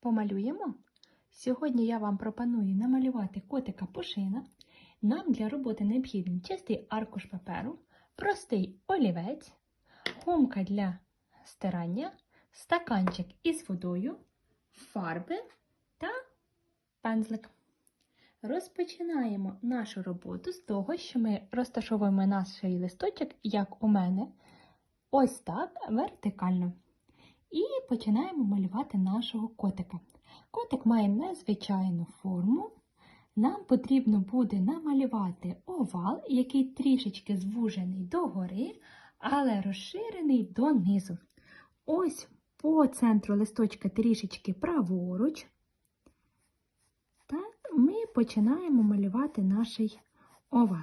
Помалюємо? Сьогодні я вам пропоную намалювати котика пушина. Нам для роботи необхідний чистий аркуш паперу, простий олівець, гумка для стирання, стаканчик із водою, фарби та пензлик. Розпочинаємо нашу роботу з того, що ми розташовуємо наш листочок, як у мене, ось так вертикально. І починаємо малювати нашого котика. Котик має незвичайну форму. Нам потрібно буде намалювати овал, який трішечки звужений догори, але розширений донизу. Ось по центру листочка трішечки праворуч. Так, ми починаємо малювати наш овал.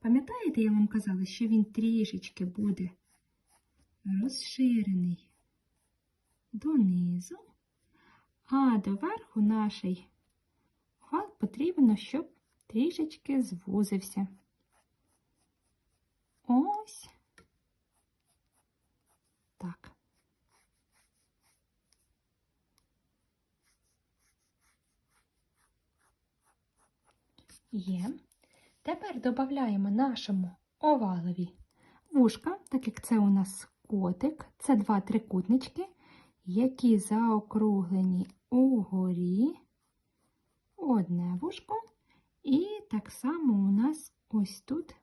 Пам'ятаєте, я вам казала, що він трішечки буде розширений донизу, а доверху нашій овал потрібно, щоб трішечки звузився. Ось так. Є. Тепер додаємо нашому овалові вушка, так як це у нас котик, це два трикутнички, які заокруглені угорі, одне вушко, і так само у нас ось тут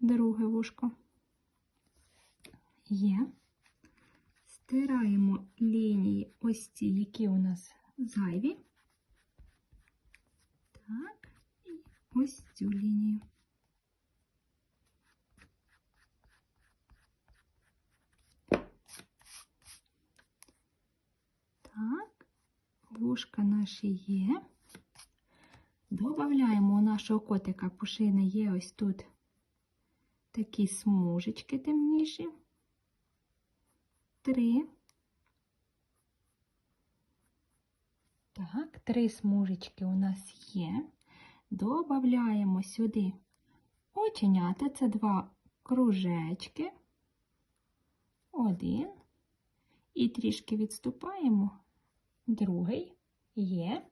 друге вушко. Є. Стираємо лінії ось ці, які у нас зайві. Так, і ось цю лінію. Так, вушка наші є. Добавляємо у нашого котика пушини є ось тут такі смужечки темніші. Три. Так, три смужечки у нас є. Добавляємо сюди оченята. Це два кружечки. Один. І трішки відступаємо. Другий є.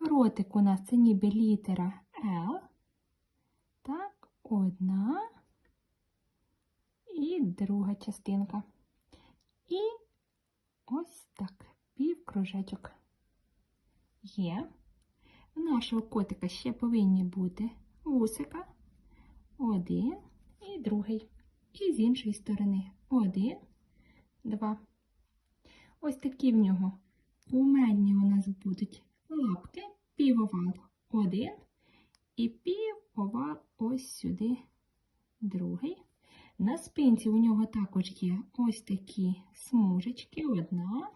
Ротик у нас це ніби літера L. Так, одна і друга частинка. І ось так, півкружечок є. У нашого котика ще повинні бути вусика. Один і другий. І з іншої сторони один, два. Ось такі в нього кумедні у нас будуть лапки, півовал один і півовал ось сюди другий. На спинці у нього також є ось такі смужечки, одна,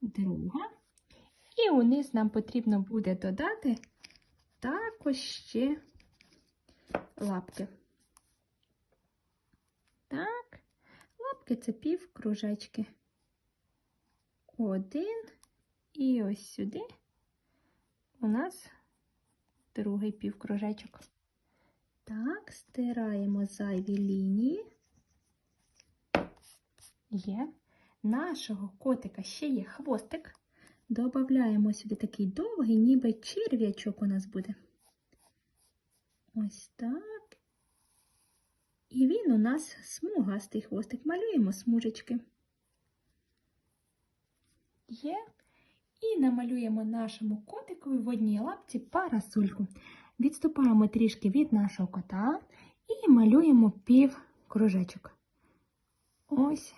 друга. І униз нам потрібно буде додати також ще лапки. Так, лапки це пів кружечки. Один і ось сюди у нас другий півкружечок. Так, стираємо зайві лінії. Є. Нашого котика ще є хвостик. Додаємо сюди такий довгий, ніби черв'ячок у нас буде. Ось так. І він у нас смугастий хвостик. Малюємо смужечки. Є. І намалюємо нашому котикові в одній лапці парасольку. Відступаємо трішки від нашого кота і малюємо пів кружечок. Ось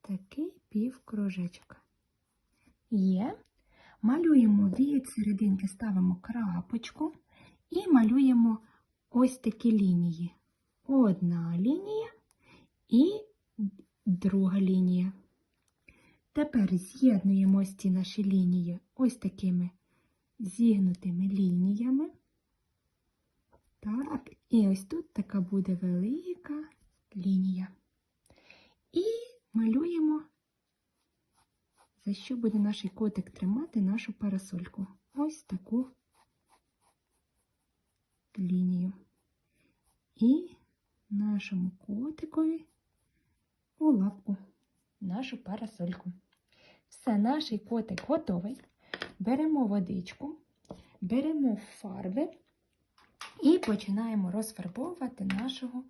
такий пів кружечок. Є. Малюємо від серединки, ставимо крапочку і малюємо ось такі лінії. Одна лінія і друга лінія. Тепер з'єднуємо ось ці наші лінії ось такими зігнутими лініями. Так, і ось тут така буде велика лінія. І малюємо, за що буде наш котик тримати нашу парасольку. Ось таку лінію. І нашому котикові у лапку нашу парасольку. Все, наш котик готовий. Беремо водичку, беремо фарби і починаємо розфарбовувати нашого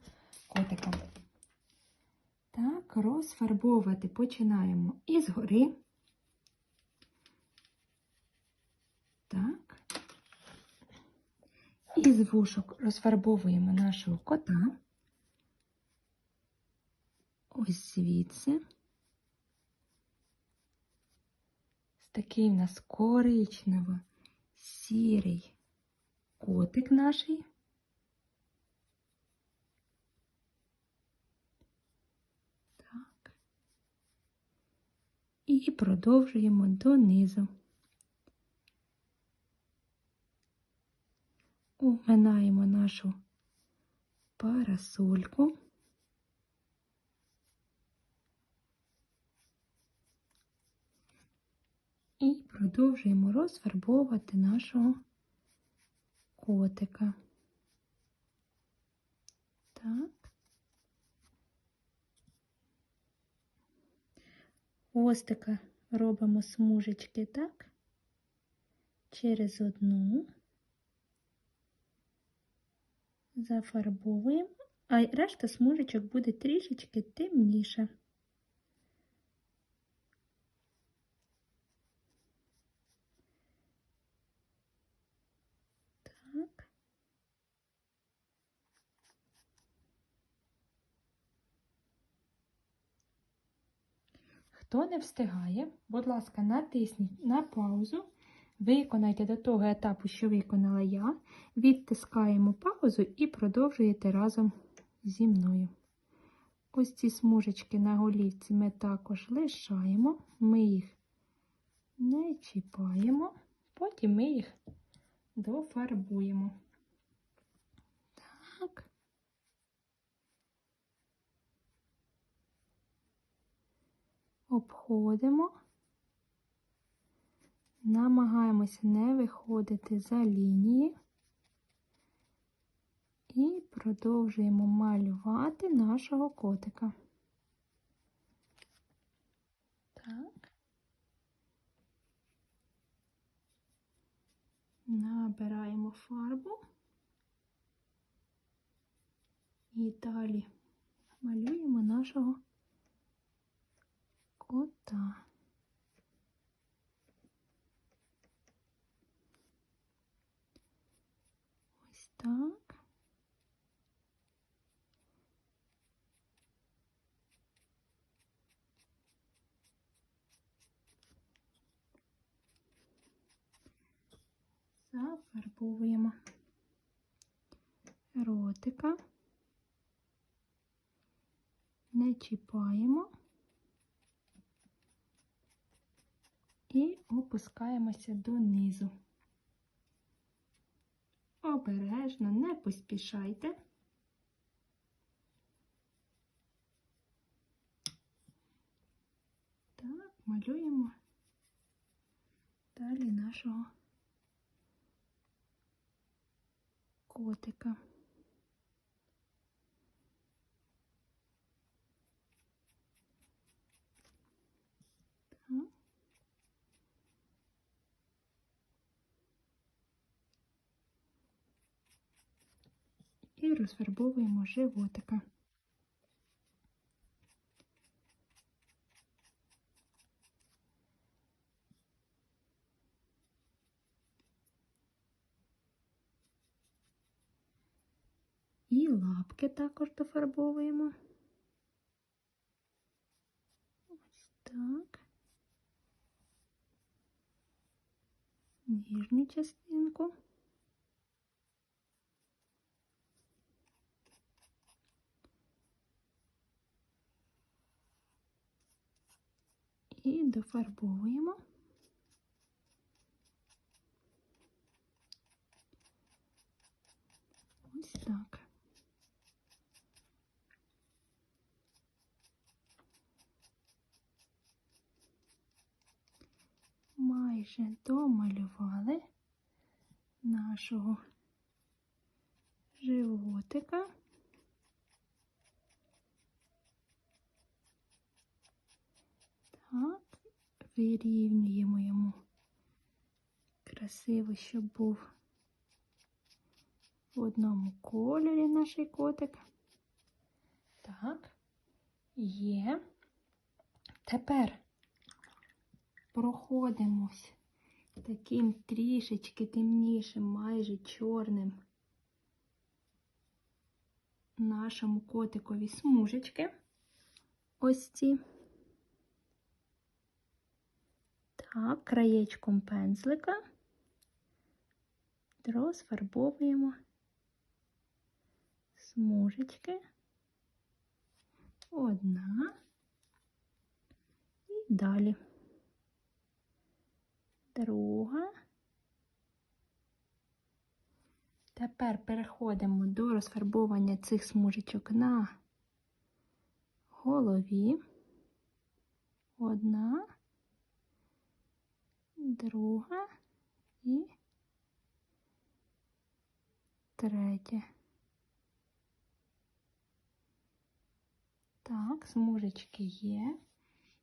котика. Так, розфарбовувати починаємо із гори. Так. Із вушок розфарбовуємо нашого кота. Ось звідси. Такий в нас коричнево сірий котик наший. Так. І продовжуємо донизу. Уминаємо нашу парасольку. І продовжуємо розфарбовувати нашого котика. Так. Хвостика робимо смужечки так, через одну, зафарбовуємо, а решта смужечок буде трішечки темніше. Так. Хто не встигає, будь ласка, натисніть на паузу, виконайте до того етапу, що виконала я, відтискаємо паузу і продовжуєте разом зі мною. Ось ці смужечки на голівці ми також лишаємо, ми їх не чіпаємо, потім ми їх дофарбуємо. Так. Обходимо, намагаємося не виходити за лінії і продовжуємо малювати нашого котика. Так. Набираємо фарбу і далі малюємо нашого кота. Ось так. Зафарбовуємо ротика, не чіпаємо і опускаємося донизу. Обережно, не поспішайте. Так, малюємо далі нашого котика. Так. І розфарбовуємо животика. І лапки також дофарбовуємо. Ось так. Нижню частинку. І дофарбовуємо. Ось так. Майже домалювали нашого животика. Так, вирівнюємо йому. Красиво, щоб був в одному кольорі наш котик. Так, є. Тепер проходимось таким трішечки темнішим, майже чорним нашому котикові смужечки. Ось ці. Так, краєчком пензлика розфарбовуємо смужечки. Одна і далі. Друга. Тепер переходимо до розфарбовування цих смужечок на голові. Одна, друга і третя. Так, смужечки є.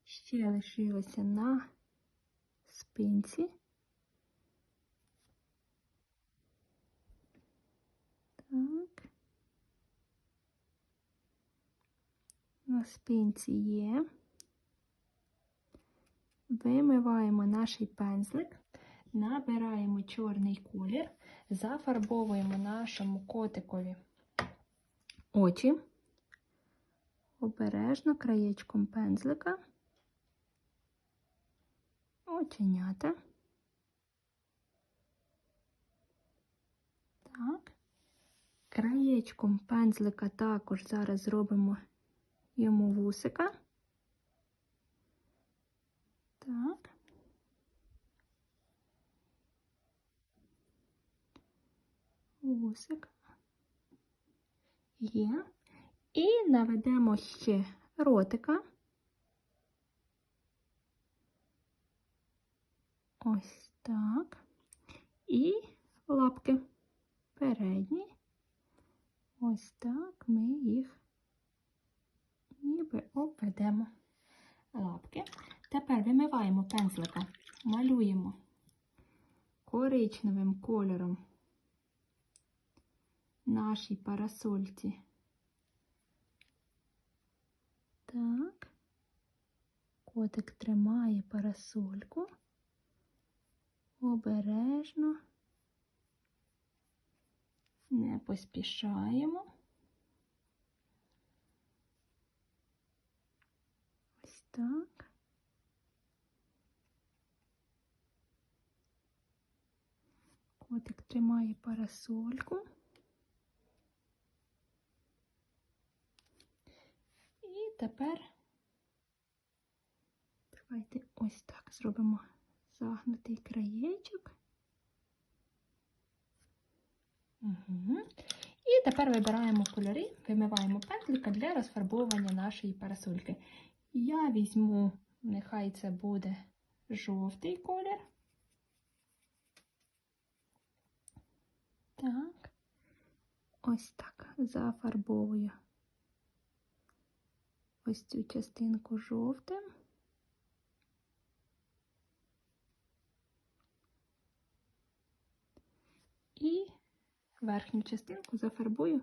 Ще лишилося на спинці. Так. На спинці є. Вимиваємо наш пензлик, набираємо чорний колір, зафарбовуємо нашому котикові очі, обережно краєчком пензлика, оченята. Так. Краєчком пензлика також зараз зробимо йому вусика. Так. Вусик є. І наведемо ще ротика. Ось так. І лапки передні. Ось так ми їх ніби обведемо лапки. Тепер вимиваємо пензлика, малюємо коричневим кольором нашій парасольці. Так, котик тримає парасольку, обережно, не поспішаємо. Ось так. Котик тримає парасольку. І тепер давайте ось так зробимо загнутий краєчок. Угу. І тепер вибираємо кольори, вимиваємо пензлика для розфарбовування нашої парасольки. Я візьму, нехай це буде жовтий колір. Так, ось так зафарбовую ось цю частинку жовтим. І верхню частинку зафарбую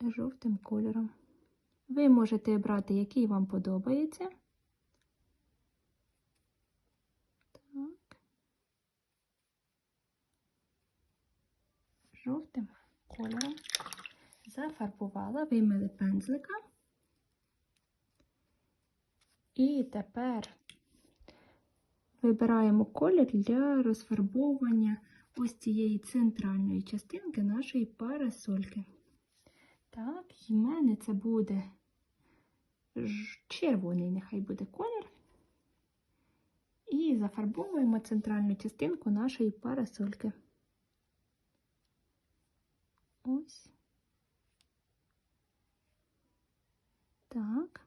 жовтим кольором. Ви можете обрати, який вам подобається. Так. Жовтим кольором зафарбувала, вимили пензлика. І тепер вибираємо колір для розфарбовування ось цієї центральної частинки нашої парасольки. Так, і в мене це буде червоний, нехай буде колір. І зафарбовуємо центральну частинку нашої парасольки. Ось. Так.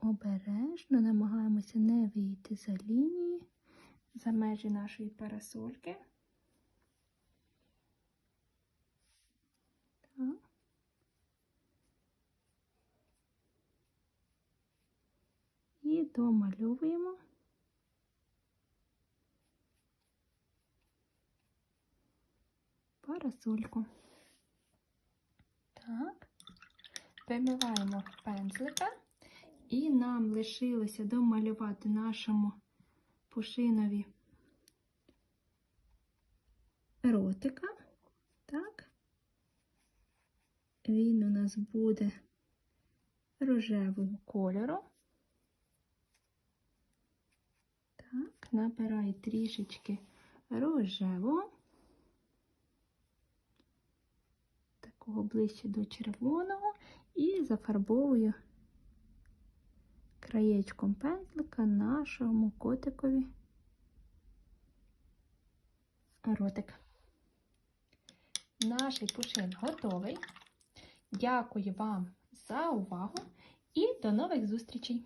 Обережно намагаємося не вийти за лінії, за межі нашої парасольки. Так. І домальовуємо. Парасольку. Так, вимиваємо пензлика, і нам лишилося домалювати нашому пушинові ротика. Так, він у нас буде рожевого кольору. Так, набирай трішечки рожевого, такого ближче до червоного, і зафарбовую краєчком пензлика нашому котикові ротик. Наш пушин готовий. Дякую вам за увагу і до нових зустрічей!